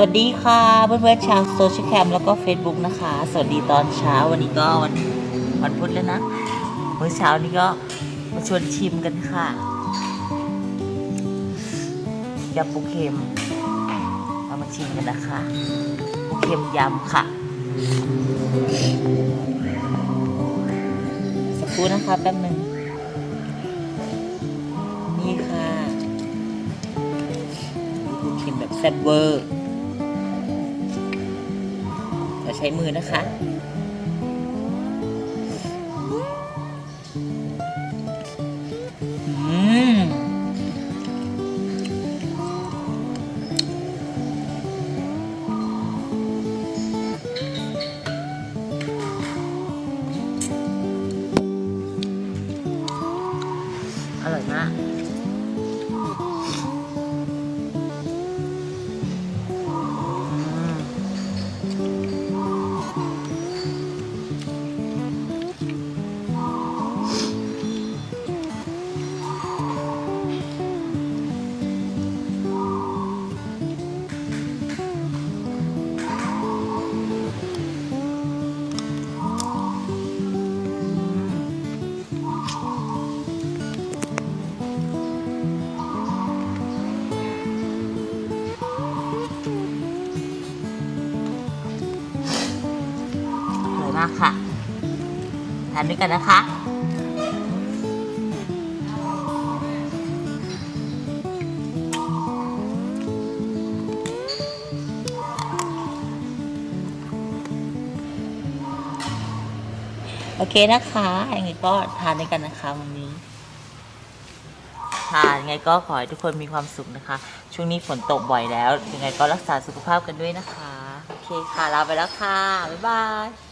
วัสดีค่ะเพื่อนๆชาวโซเชียลแคมแล้วก็ Facebook นะคะ สวัสดีตอนเช้าวันนี้ก็วันวันพุธแล้วนะเมื้อเช้านี้ก็มาชวนชิมกันค่ะยำปูเค็มเอามาชิมกันนะคะปูเค็มยำค่ะสักครู่นะคะแป๊บหนึ่งนี่ค่ะปูเค็มแบบแซ่บเวอร์ ใช้มือนะคะอืมอร่อยมาก มากค่ะทานด้วยกันนะคะโอเคนะคะยังไงก็ทานด้วยกันนะคะวันนี้ทานยังไงก็ขอให้ทุกคนมีความสุขนะคะ ช่วงนี้ฝนตกบ่อยแล้ว ยังไงก็รักษาสุขภาพกันด้วยนะคะ โอเคค่ะ ลาไปแล้วค่ะ บ๊ายบาย